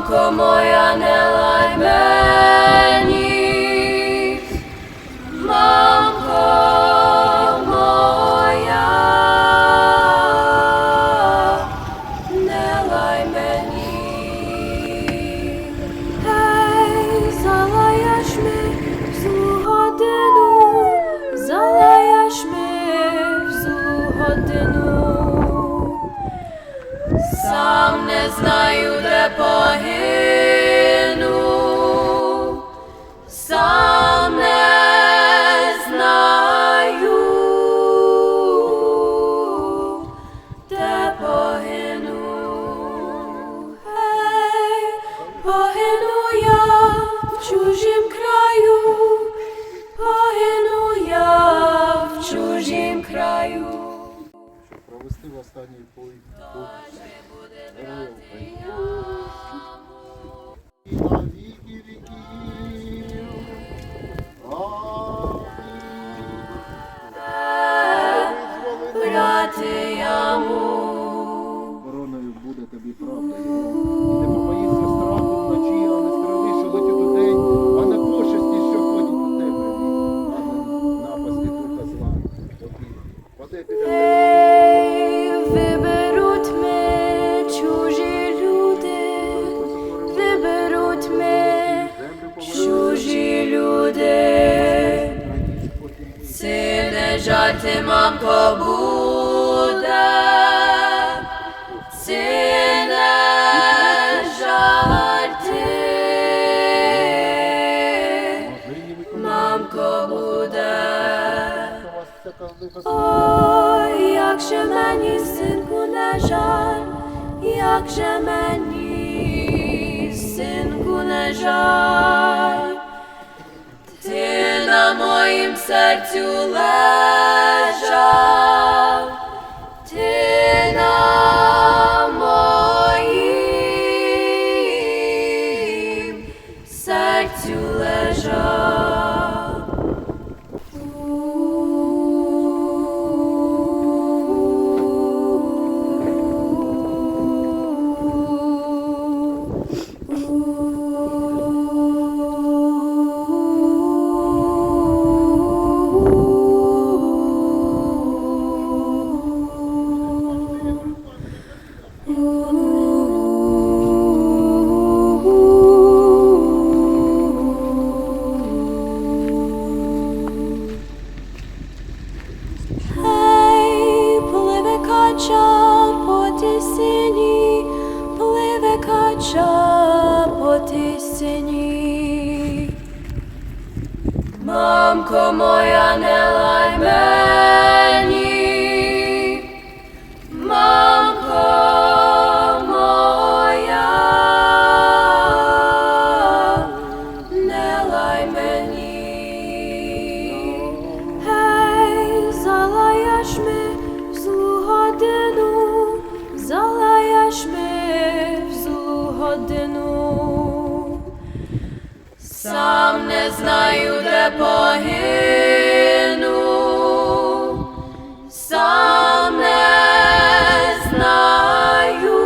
Мамко моя, не лай мені, погину, провести в останній путь. І. Короною буде тобі правда. Не побоїшся страху вночі, а не страви, що летить у день, а не пошесті, що ходять у темряві, а не напасті духа зла. Поди піде Сильне жаль ти, мамко, буде, сильне жаль ти, мамко, буде. Ой, як же мені, синку, не жаль, як же мені, синку, не жаль, серцю лежав, Мамко моя, не лай мені, мамко моя, не лай мені. Гей, залаяш ми в злу годину, залаяш ми в злу годину. Сам не знаю, де погину, сам не знаю,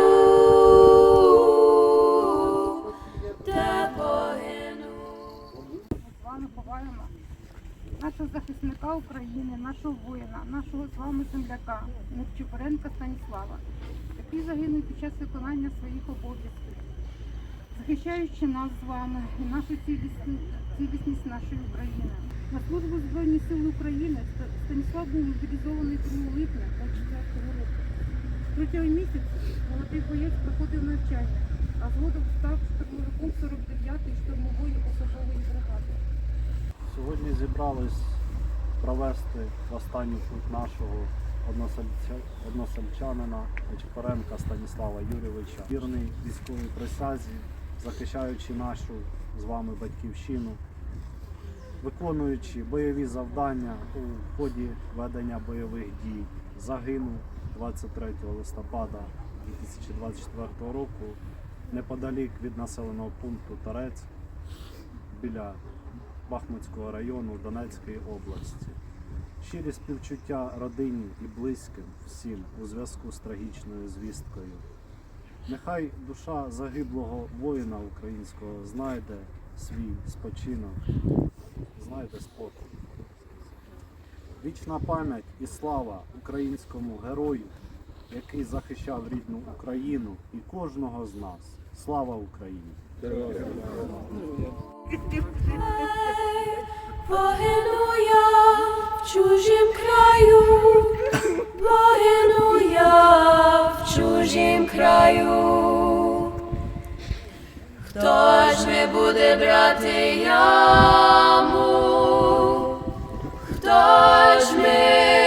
де погину. з вами ховаємо нашого захисника України, нашого воїна, нашого з вами земляка, Невчупоренка Станіслава, який загинув під час виконання своїх обов'язків, захищаючи нас з вами і нашу цілісність, нашої України. На службу Збройних сил України Станіслав був мобілізований 2 липня 24 року. Протягом місяця молодий боєць проходив навчання, а згодом став штурмовиком 49-ї штурмової особової бригади. Сьогодні зібрались провести останню путь нашого односельча- односельчанина Нечипоренка Станіслава Юрійовича. Вірний військовій присязі, захищаючи нашу з вами батьківщину, виконуючи бойові завдання у ході ведення бойових дій, загинув 23 листопада 2024 року неподалік від населеного пункту Торець біля Бахмутського району Донецької області. Щирі співчуття родині і близьким всім у зв'язку з трагічною звісткою. Нехай душа загиблого воїна українського знайде свій спочинок, знайде спокій. Вічна пам'ять і слава українському герою, який захищав рідну Україну і кожного з нас. Слава Україні! Погину я в чужім краю, краю. Хто ж не буде брати яму? Хто ж ми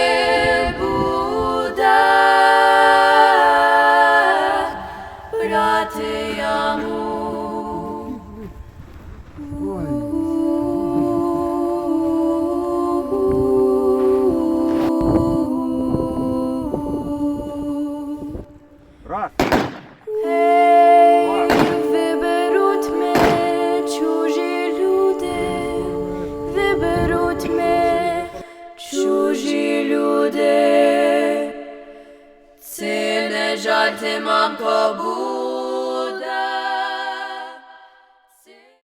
Fatima Kobu.